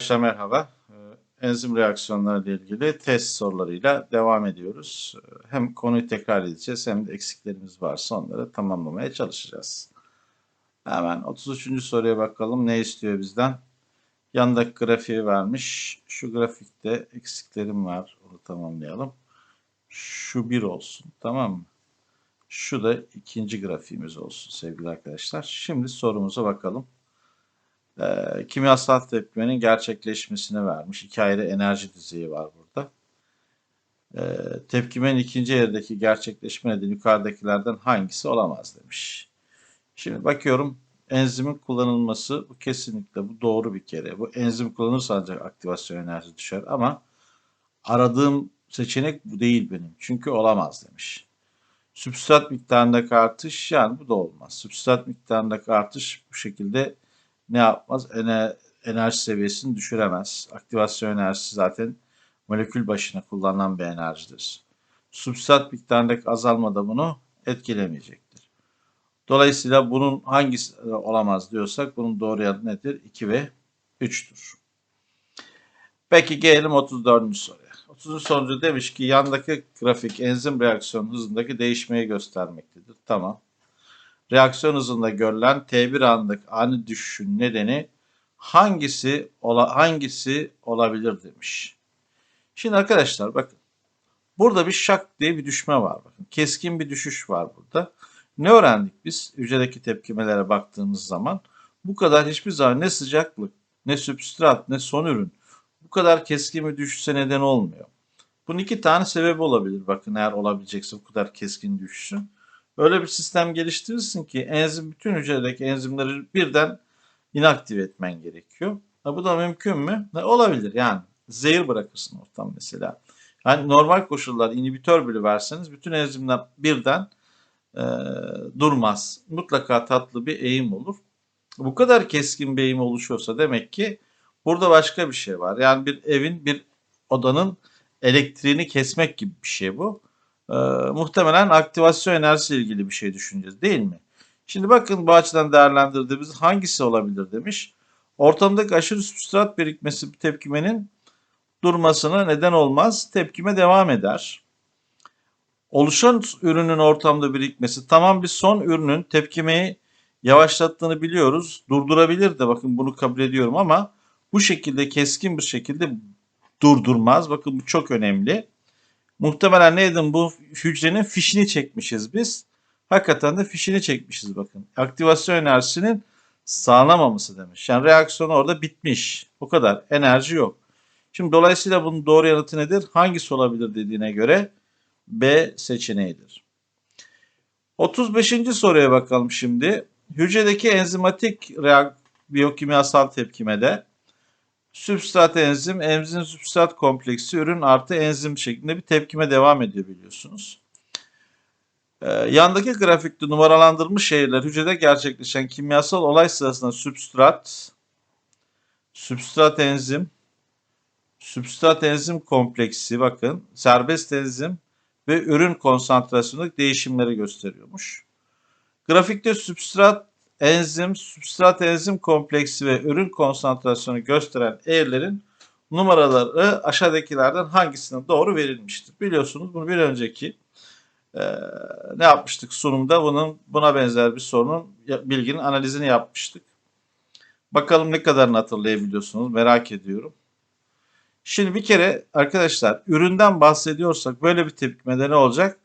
Arkadaşlar merhaba. Ee, Enzim reaksiyonları ile ilgili test sorularıyla devam ediyoruz. Ee, Hem konuyu tekrar edeceğiz hem de eksiklerimiz varsa onları tamamlamaya çalışacağız. Hemen 33. soruya bakalım. Ne istiyor bizden? Yandaki grafiği vermiş. Şu grafikte eksiklerim var. Onu tamamlayalım. Şu bir olsun. Tamam mı? Şu da ikinci grafiğimiz olsun sevgili arkadaşlar. Şimdi sorumuza bakalım. Ee, kimyasal tepkimenin gerçekleşmesini vermiş. İki ayrı enerji düzeyi var burada. Ee, tepkimenin ikinci yerdeki gerçekleşme nedeni yukarıdakilerden hangisi olamaz demiş. Şimdi bakıyorum enzimin kullanılması bu kesinlikle bu doğru bir kere. Bu enzim kullanırsa ancak aktivasyon enerji düşer ama aradığım seçenek bu değil benim. Çünkü olamaz demiş. Sübstrat miktarındaki artış yani bu da olmaz. Sübstrat miktarındaki artış bu şekilde ne yapmaz? Ener enerji seviyesini düşüremez. Aktivasyon enerjisi zaten molekül başına kullanılan bir enerjidir. Substrat miktarındaki azalma da bunu etkilemeyecektir. Dolayısıyla bunun hangisi olamaz diyorsak bunun doğru yanıtı nedir? 2 ve 3'tür. Peki gelelim 34. soruya. 30. soruda demiş ki yandaki grafik enzim reaksiyon hızındaki değişmeyi göstermektedir. Tamam reaksiyon hızında görülen T1 anındaki ani düşüşün nedeni hangisi ola, hangisi olabilir demiş. Şimdi arkadaşlar bakın. Burada bir şak diye bir düşme var. Bakın keskin bir düşüş var burada. Ne öğrendik biz hücredeki tepkimelere baktığımız zaman? Bu kadar hiçbir zaman ne sıcaklık, ne substrat, ne son ürün bu kadar keskin bir düşüşe neden olmuyor. Bunun iki tane sebebi olabilir. Bakın eğer olabilecekse bu kadar keskin düşüşün. Öyle bir sistem geliştirirsin ki enzim bütün hücredeki enzimleri birden inaktive etmen gerekiyor. Ha, bu da mümkün mü? Ha, olabilir yani. Zehir bırakırsın ortam mesela. Yani normal koşullar inhibitör bile verseniz bütün enzimler birden e, durmaz. Mutlaka tatlı bir eğim olur. Bu kadar keskin bir eğim oluşuyorsa demek ki burada başka bir şey var. Yani bir evin bir odanın elektriğini kesmek gibi bir şey bu e, muhtemelen aktivasyon enerjisi ile ilgili bir şey düşüneceğiz değil mi? Şimdi bakın bu açıdan değerlendirdiğimiz hangisi olabilir demiş. Ortamdaki aşırı substrat birikmesi bir tepkimenin durmasına neden olmaz. Tepkime devam eder. Oluşan ürünün ortamda birikmesi tamam bir son ürünün tepkimeyi yavaşlattığını biliyoruz. Durdurabilir de bakın bunu kabul ediyorum ama bu şekilde keskin bir şekilde durdurmaz. Bakın bu çok önemli. Muhtemelen neydi bu hücrenin fişini çekmişiz biz. Hakikaten de fişini çekmişiz bakın. Aktivasyon enerjisinin sağlanamaması demiş. Yani reaksiyon orada bitmiş. O kadar. Enerji yok. Şimdi dolayısıyla bunun doğru yanıtı nedir? Hangisi olabilir dediğine göre B seçeneğidir. 35. soruya bakalım şimdi. Hücredeki enzimatik biyokimyasal tepkimede Sübstrat enzim, enzim sübstrat kompleksi ürün artı enzim şeklinde bir tepkime devam ediyor biliyorsunuz. Ee, yandaki grafikte numaralandırılmış şehirler hücrede gerçekleşen kimyasal olay sırasında sübstrat, sübstrat enzim, sübstrat enzim kompleksi bakın serbest enzim ve ürün konsantrasyonundaki değişimleri gösteriyormuş. Grafikte sübstrat enzim, substrat enzim kompleksi ve ürün konsantrasyonu gösteren eğrilerin numaraları aşağıdakilerden hangisine doğru verilmiştir? Biliyorsunuz bunu bir önceki e, ne yapmıştık sunumda bunun buna benzer bir sorunun bilginin analizini yapmıştık. Bakalım ne kadarını hatırlayabiliyorsunuz merak ediyorum. Şimdi bir kere arkadaşlar üründen bahsediyorsak böyle bir tepkimede ne olacak?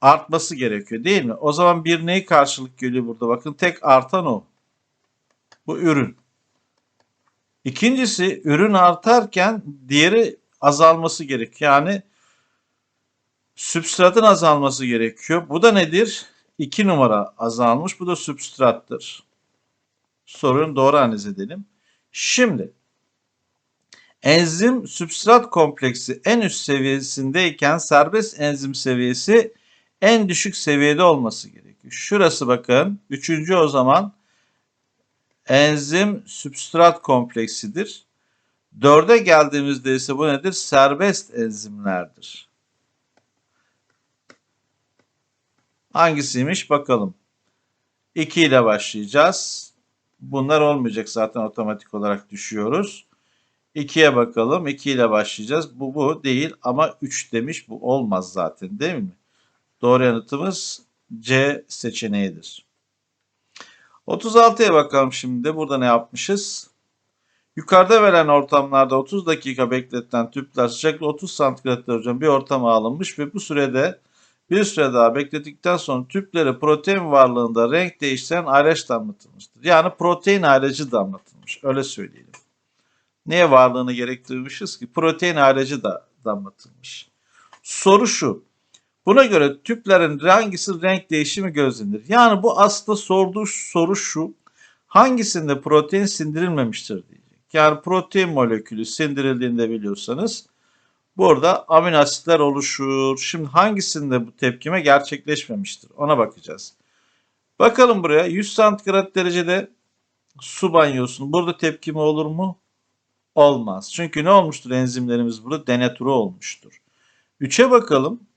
Artması gerekiyor değil mi? O zaman bir neyi karşılık geliyor burada? Bakın tek artan o. Bu ürün. İkincisi ürün artarken diğeri azalması gerekiyor. Yani sübstratın azalması gerekiyor. Bu da nedir? 2 numara azalmış. Bu da sübstrattır. Sorun doğru analiz edelim. Şimdi enzim sübstrat kompleksi en üst seviyesindeyken serbest enzim seviyesi en düşük seviyede olması gerekiyor. Şurası bakın. Üçüncü o zaman enzim substrat kompleksidir. Dörde geldiğimizde ise bu nedir? Serbest enzimlerdir. Hangisiymiş bakalım. 2 ile başlayacağız. Bunlar olmayacak zaten otomatik olarak düşüyoruz. 2'ye bakalım. 2 ile başlayacağız. Bu bu değil ama 3 demiş. Bu olmaz zaten değil mi? Doğru yanıtımız C seçeneğidir. 36'ya bakalım şimdi. Burada ne yapmışız? Yukarıda verilen ortamlarda 30 dakika bekletilen tüpler sıcaklığı 30 santigrat derece bir ortama alınmış ve bu sürede bir süre daha bekledikten sonra tüpleri protein varlığında renk değiştiren ayraç damlatılmıştır. Yani protein ayracı damlatılmış. Öyle söyleyelim. Neye varlığını gerektirmişiz ki? Protein ayracı da damlatılmış. Soru şu. Buna göre tüplerin hangisi renk değişimi gözlenir? Yani bu aslında sorduğu soru şu. Hangisinde protein sindirilmemiştir diyecek. Yani protein molekülü sindirildiğinde biliyorsanız burada amino asitler oluşur. Şimdi hangisinde bu tepkime gerçekleşmemiştir? Ona bakacağız. Bakalım buraya 100 santigrat derecede su banyosunu burada tepkime olur mu? Olmaz. Çünkü ne olmuştur enzimlerimiz burada? Denatüre olmuştur. 3'e bakalım.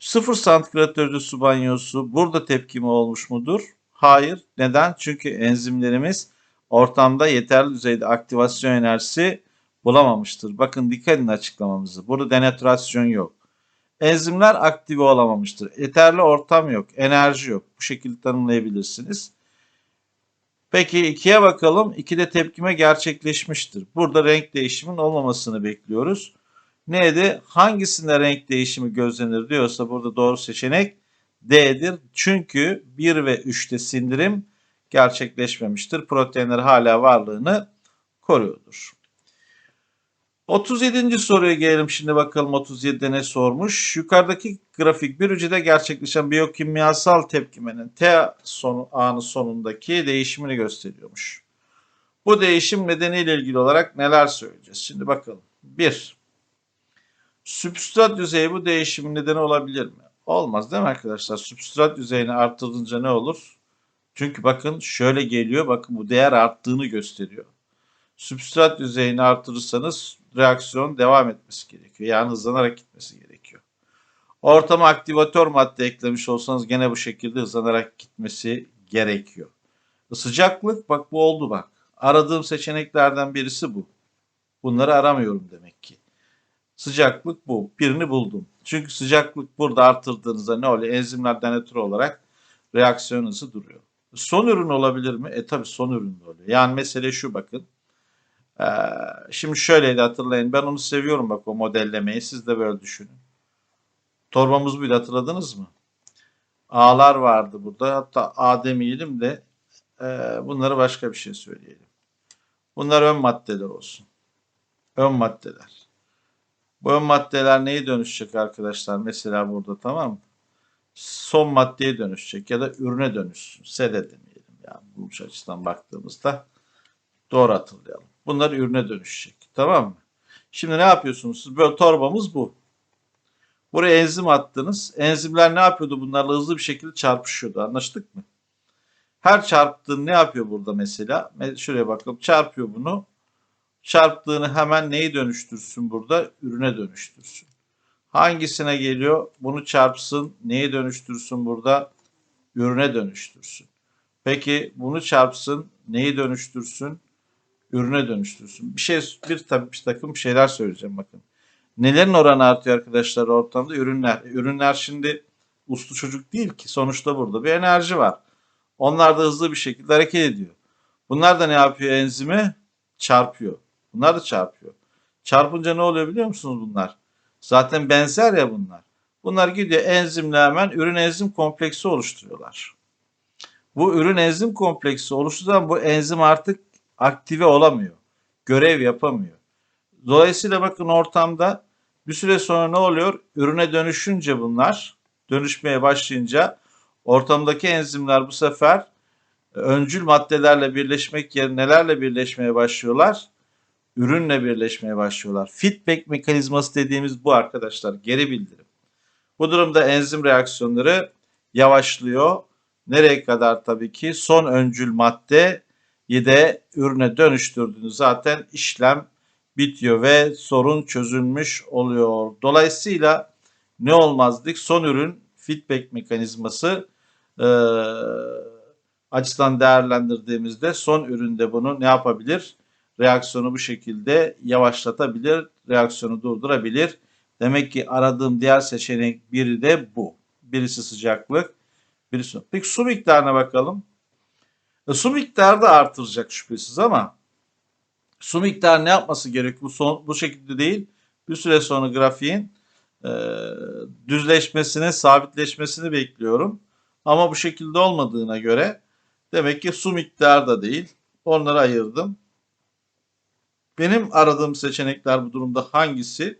0 santigrat derece su banyosu burada tepkime olmuş mudur? Hayır. Neden? Çünkü enzimlerimiz ortamda yeterli düzeyde aktivasyon enerjisi bulamamıştır. Bakın dikkat edin açıklamamızı. Burada denatürasyon yok. Enzimler aktive olamamıştır. Yeterli ortam yok. Enerji yok. Bu şekilde tanımlayabilirsiniz. Peki 2'ye bakalım. 2'de tepkime gerçekleşmiştir. Burada renk değişimin olmamasını bekliyoruz. Neydi? Hangisinde renk değişimi gözlenir diyorsa burada doğru seçenek D'dir. Çünkü 1 ve 3'te sindirim gerçekleşmemiştir. Proteinler hala varlığını koruyordur. 37. soruya gelelim şimdi bakalım 37'de ne sormuş. Yukarıdaki grafik bir hücrede gerçekleşen biyokimyasal tepkimenin T sonu, anı sonundaki değişimini gösteriyormuş. Bu değişim nedeniyle ilgili olarak neler söyleyeceğiz? Şimdi bakalım. 1. Sübstrat düzeyi bu değişimin nedeni olabilir mi? Olmaz değil mi arkadaşlar? Sübstrat düzeyini arttırınca ne olur? Çünkü bakın şöyle geliyor. Bakın bu değer arttığını gösteriyor. Sübstrat düzeyini artırırsanız reaksiyon devam etmesi gerekiyor. Yani hızlanarak gitmesi gerekiyor. Ortama aktivatör madde eklemiş olsanız gene bu şekilde hızlanarak gitmesi gerekiyor. Sıcaklık bak bu oldu bak. Aradığım seçeneklerden birisi bu. Bunları aramıyorum demek ki. Sıcaklık bu. Birini buldum. Çünkü sıcaklık burada artırdığınızda ne oluyor? Enzimler denatür olarak reaksiyon hızı duruyor. Son ürün olabilir mi? E tabi son ürün de oluyor. Yani mesele şu bakın. Ee, şimdi şöyleydi hatırlayın. Ben onu seviyorum bak o modellemeyi. Siz de böyle düşünün. Torbamız buydu hatırladınız mı? A'lar vardı burada. Hatta A demeyelim de e, bunları başka bir şey söyleyelim. Bunlar ön maddeler olsun. Ön maddeler. Bu maddeler neye dönüşecek arkadaşlar? Mesela burada tamam mı? Son maddeye dönüşecek ya da ürüne dönüşsün. Sede demeyelim. Yani bu açıdan baktığımızda doğru hatırlayalım. Bunlar ürüne dönüşecek. Tamam mı? Şimdi ne yapıyorsunuz? Siz böyle torbamız bu. Buraya enzim attınız. Enzimler ne yapıyordu? Bunlarla hızlı bir şekilde çarpışıyordu. Anlaştık mı? Her çarptığın ne yapıyor burada mesela? Şuraya bakalım. Çarpıyor bunu. Çarptığını hemen neyi dönüştürsün burada? Ürüne dönüştürsün. Hangisine geliyor? Bunu çarpsın. Neyi dönüştürsün burada? Ürüne dönüştürsün. Peki bunu çarpsın. Neyi dönüştürsün? Ürüne dönüştürsün. Bir şey bir tabii bir takım şeyler söyleyeceğim bakın. Nelerin oranı artıyor arkadaşlar ortamda? Ürünler. Ürünler şimdi uslu çocuk değil ki. Sonuçta burada bir enerji var. Onlar da hızlı bir şekilde hareket ediyor. Bunlar da ne yapıyor enzimi? Çarpıyor. Bunlar da çarpıyor. Çarpınca ne oluyor biliyor musunuz bunlar? Zaten benzer ya bunlar. Bunlar gidiyor enzimle hemen ürün enzim kompleksi oluşturuyorlar. Bu ürün enzim kompleksi oluştuğu zaman bu enzim artık aktive olamıyor. Görev yapamıyor. Dolayısıyla bakın ortamda bir süre sonra ne oluyor? Ürüne dönüşünce bunlar dönüşmeye başlayınca ortamdaki enzimler bu sefer öncül maddelerle birleşmek yerine nelerle birleşmeye başlıyorlar? Ürünle birleşmeye başlıyorlar. Feedback mekanizması dediğimiz bu arkadaşlar. Geri bildirim. Bu durumda enzim reaksiyonları yavaşlıyor. Nereye kadar tabii ki? Son öncül madde de ürüne dönüştürdüğünüz zaten işlem bitiyor ve sorun çözülmüş oluyor. Dolayısıyla ne olmazdık? Son ürün feedback mekanizması e, açıdan değerlendirdiğimizde son üründe bunu ne yapabilir? Reaksiyonu bu şekilde yavaşlatabilir, reaksiyonu durdurabilir. Demek ki aradığım diğer seçenek biri de bu. Birisi sıcaklık, birisi. Peki su miktarına bakalım. E, su miktarı da artıracak şüphesiz ama su miktarı ne yapması gerekiyor? Bu, son, bu şekilde değil. Bir süre sonra grafiğin e, düzleşmesini, sabitleşmesini bekliyorum. Ama bu şekilde olmadığına göre demek ki su miktarı da değil. Onları ayırdım. Benim aradığım seçenekler bu durumda hangisi?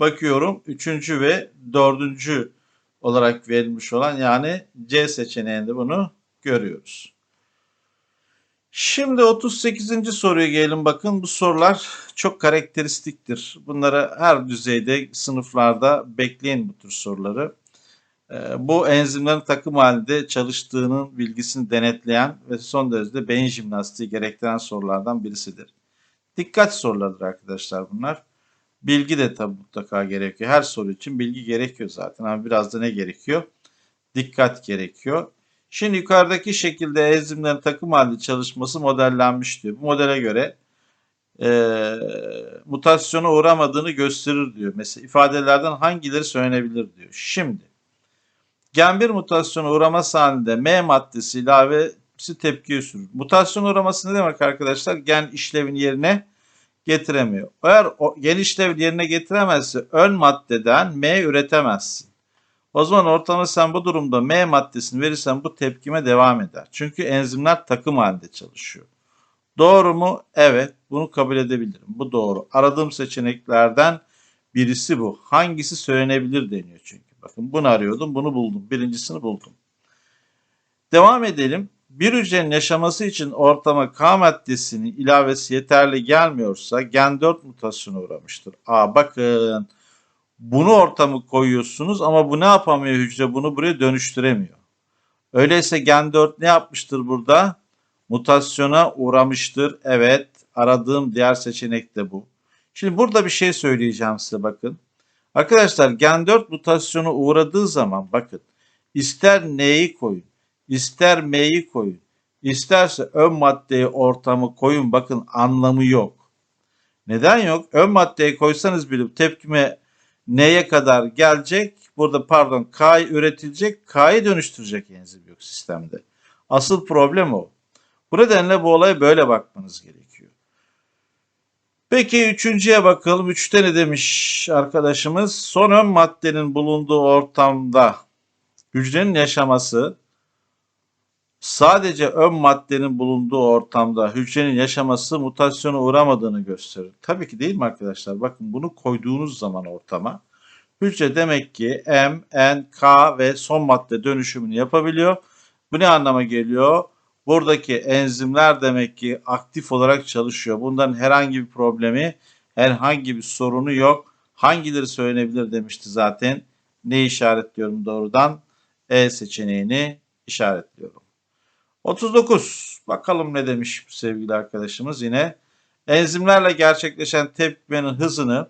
Bakıyorum üçüncü ve dördüncü olarak verilmiş olan yani C seçeneğinde bunu görüyoruz. Şimdi 38. soruya gelelim bakın. Bu sorular çok karakteristiktir. Bunları her düzeyde sınıflarda bekleyin bu tür soruları. Ee, Bu enzimlerin takım halinde çalıştığının bilgisini denetleyen ve son derece beyin jimnastiği gerektiren sorulardan birisidir. Dikkat sorularıdır arkadaşlar bunlar. Bilgi de tabi mutlaka gerekiyor. Her soru için bilgi gerekiyor zaten ama biraz da ne gerekiyor? Dikkat gerekiyor. Şimdi yukarıdaki şekilde enzimlerin takım halinde çalışması modellenmiş diyor. Bu modele göre e, mutasyona uğramadığını gösterir diyor. Mesela ifadelerden hangileri söylenebilir diyor. Şimdi gen 1 mutasyona uğraması halinde M maddesi ilavesi tepkiye sürür. Mutasyon uğraması ne demek arkadaşlar? Gen işlevini yerine getiremiyor. Eğer o gen işlevi yerine getiremezse ön maddeden M üretemezsin. O zaman ortalama sen bu durumda M maddesini verirsen bu tepkime devam eder. Çünkü enzimler takım halinde çalışıyor. Doğru mu? Evet. Bunu kabul edebilirim. Bu doğru. Aradığım seçeneklerden birisi bu. Hangisi söylenebilir deniyor çünkü. Bakın bunu arıyordum. Bunu buldum. Birincisini buldum. Devam edelim. Bir hücrenin yaşaması için ortama K maddesinin ilavesi yeterli gelmiyorsa gen 4 mutasyona uğramıştır. Aa bakın bunu ortamı koyuyorsunuz ama bu ne yapamıyor hücre? Bunu buraya dönüştüremiyor. Öyleyse gen 4 ne yapmıştır burada? Mutasyona uğramıştır. Evet aradığım diğer seçenek de bu. Şimdi burada bir şey söyleyeceğim size bakın. Arkadaşlar gen 4 mutasyona uğradığı zaman bakın ister N'yi koyun, ister M'yi koyun, isterse ön maddeyi ortamı koyun bakın anlamı yok. Neden yok? Ön maddeyi koysanız bile tepkime N'ye kadar gelecek. Burada pardon K üretilecek. K'yı dönüştürecek enzim yok sistemde. Asıl problem o. Bu nedenle bu olaya böyle bakmanız gerekiyor. Peki üçüncüye bakalım. Üçte ne demiş arkadaşımız? Son ön maddenin bulunduğu ortamda hücrenin yaşaması sadece ön maddenin bulunduğu ortamda hücrenin yaşaması mutasyona uğramadığını gösterir. Tabii ki değil mi arkadaşlar? Bakın bunu koyduğunuz zaman ortama hücre demek ki M, N, K ve son madde dönüşümünü yapabiliyor. Bu ne anlama geliyor? Buradaki enzimler demek ki aktif olarak çalışıyor. Bundan herhangi bir problemi, herhangi bir sorunu yok. Hangileri söylenebilir demişti zaten. Ne işaretliyorum doğrudan? E seçeneğini işaretliyorum. 39. Bakalım ne demiş sevgili arkadaşımız yine. Enzimlerle gerçekleşen tepkimenin hızını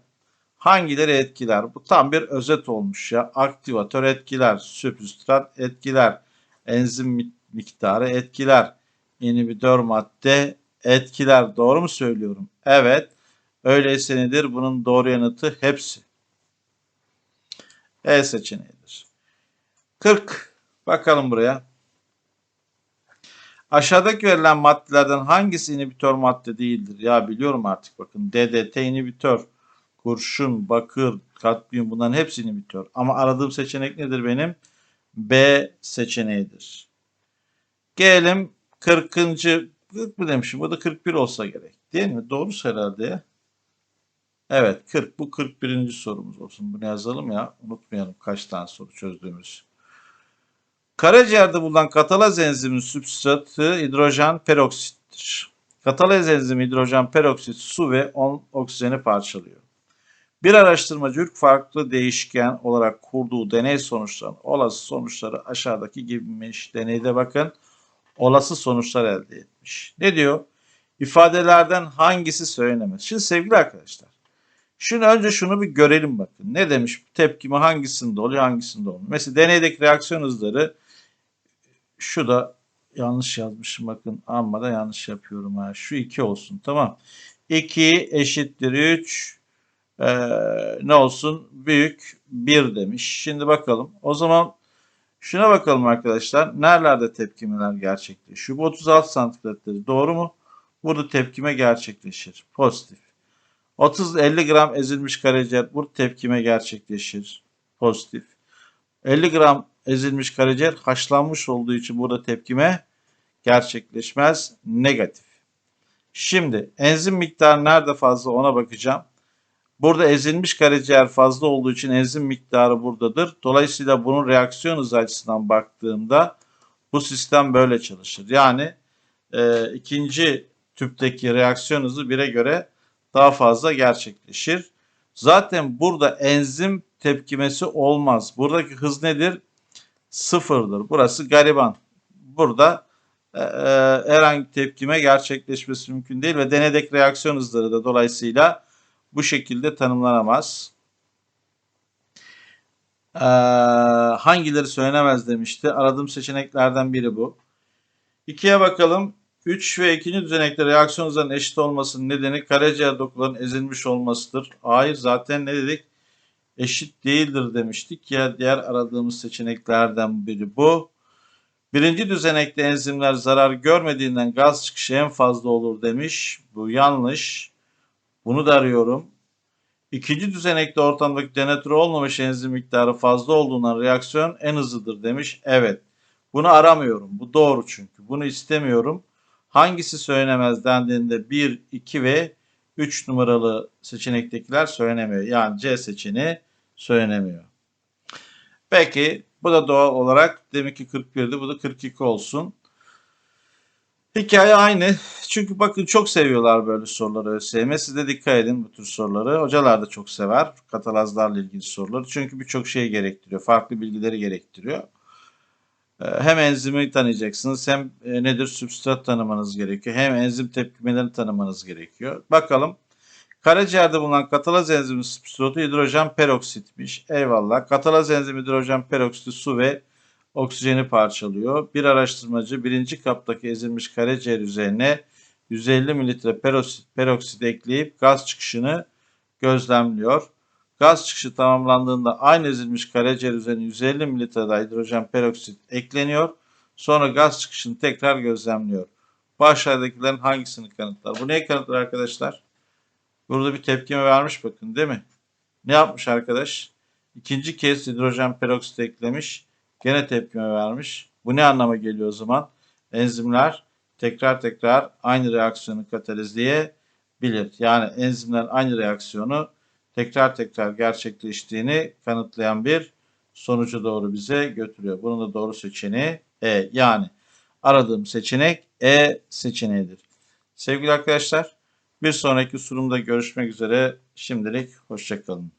hangileri etkiler? Bu tam bir özet olmuş ya. Aktivatör etkiler, sübstrat etkiler, enzim miktarı etkiler, inhibitör madde etkiler. Doğru mu söylüyorum? Evet. Öyleyse nedir? Bunun doğru yanıtı hepsi. E seçeneğidir. 40. Bakalım buraya. Aşağıdaki verilen maddelerden hangisi inhibitör madde değildir? Ya biliyorum artık bakın. DDT inhibitör, kurşun, bakır, kadmiyum bunların hepsi inhibitör. Ama aradığım seçenek nedir benim? B seçeneğidir. Gelelim 40. 40 mı demişim? Bu da 41 olsa gerek. Değil mi? Doğru herhalde. Evet 40. Bu 41. sorumuz olsun. Bunu yazalım ya. Unutmayalım kaç tane soru çözdüğümüz. Karaciğerde bulunan katalaz enziminin substratı hidrojen peroksittir. Katalaz enzimi hidrojen peroksit su ve on oksijeni parçalıyor. Bir araştırmacı üç farklı değişken olarak kurduğu deney sonuçlarının olası sonuçları aşağıdaki gibiymiş. Deneyde bakın olası sonuçlar elde etmiş. Ne diyor? İfadelerden hangisi söylenemez? Şimdi sevgili arkadaşlar, şimdi önce şunu bir görelim bakın. Ne demiş? Tepkimi hangisinde oluyor, hangisinde olmuyor? Mesela deneydeki reaksiyon hızları şu da yanlış yazmışım bakın amma da yanlış yapıyorum ha. Şu iki olsun tamam. 2 eşittir 3 ne olsun? Büyük 1 demiş. Şimdi bakalım. O zaman şuna bakalım arkadaşlar. Nerelerde tepkimeler gerçekleşiyor? Bu 36 santigratları doğru mu? Burada tepkime gerçekleşir. Pozitif. 30-50 gram ezilmiş karaciğer burada tepkime gerçekleşir. Pozitif. 50 gram ezilmiş karaciğer haşlanmış olduğu için burada tepkime gerçekleşmez. Negatif. Şimdi enzim miktarı nerede fazla ona bakacağım. Burada ezilmiş karaciğer fazla olduğu için enzim miktarı buradadır. Dolayısıyla bunun reaksiyon hızı açısından baktığımda bu sistem böyle çalışır. Yani e, ikinci tüpteki reaksiyon hızı 1'e göre daha fazla gerçekleşir. Zaten burada enzim tepkimesi olmaz. Buradaki hız nedir? Sıfırdır. Burası gariban. Burada e, e, herhangi tepkime gerçekleşmesi mümkün değil ve denedeki reaksiyon hızları da dolayısıyla bu şekilde tanımlanamaz. Ee, hangileri söylenemez demişti. Aradığım seçeneklerden biri bu. İkiye bakalım. 3 ve 2. düzenekte reaksiyon hızlarının eşit olmasının nedeni karaciğer dokularının ezilmiş olmasıdır. Hayır zaten ne dedik? Eşit değildir demiştik ya diğer aradığımız seçeneklerden biri bu. Birinci düzenekte enzimler zarar görmediğinden gaz çıkışı en fazla olur demiş. Bu yanlış. Bunu da arıyorum. İkinci düzenekte ortamdaki denatüre olmamış enzim miktarı fazla olduğundan reaksiyon en hızlıdır demiş. Evet. Bunu aramıyorum. Bu doğru çünkü. Bunu istemiyorum. Hangisi söylenemez dendiğinde 1, 2 ve 3 numaralı seçenektekiler söylenemiyor. Yani C seçeneği söylenemiyor. Peki bu da doğal olarak demek ki 41'di bu da 42 olsun. Hikaye aynı. Çünkü bakın çok seviyorlar böyle soruları ÖSYM. Siz de dikkat edin bu tür soruları. Hocalar da çok sever katalazlarla ilgili soruları. Çünkü birçok şey gerektiriyor. Farklı bilgileri gerektiriyor. Ee, hem enzimi tanıyacaksınız hem e, nedir substrat tanımanız gerekiyor. Hem enzim tepkimelerini tanımanız gerekiyor. Bakalım. Karaciğerde bulunan katalaz enzimi substratı hidrojen peroksitmiş. Eyvallah. Katalaz enzimi hidrojen peroksiti su ve oksijeni parçalıyor. Bir araştırmacı birinci kaptaki ezilmiş karaciğer üzerine 150 mililitre peroksit, peroksit ekleyip gaz çıkışını gözlemliyor. Gaz çıkışı tamamlandığında aynı ezilmiş karaciğer üzerine 150 mililitre hidrojen peroksit ekleniyor. Sonra gaz çıkışını tekrar gözlemliyor. Bu aşağıdakilerin hangisini kanıtlar? Bu neyi kanıtlar arkadaşlar? Burada bir tepkime vermiş bakın değil mi? Ne yapmış arkadaş? İkinci kez hidrojen peroksit eklemiş. Gene tepkime vermiş. Bu ne anlama geliyor o zaman? Enzimler tekrar tekrar aynı reaksiyonu katalizleyebilir. Yani enzimler aynı reaksiyonu tekrar tekrar gerçekleştiğini kanıtlayan bir sonucu doğru bize götürüyor. Bunun da doğru seçeneği E. Yani aradığım seçenek E seçeneğidir. Sevgili arkadaşlar bir sonraki sunumda görüşmek üzere. Şimdilik hoşçakalın.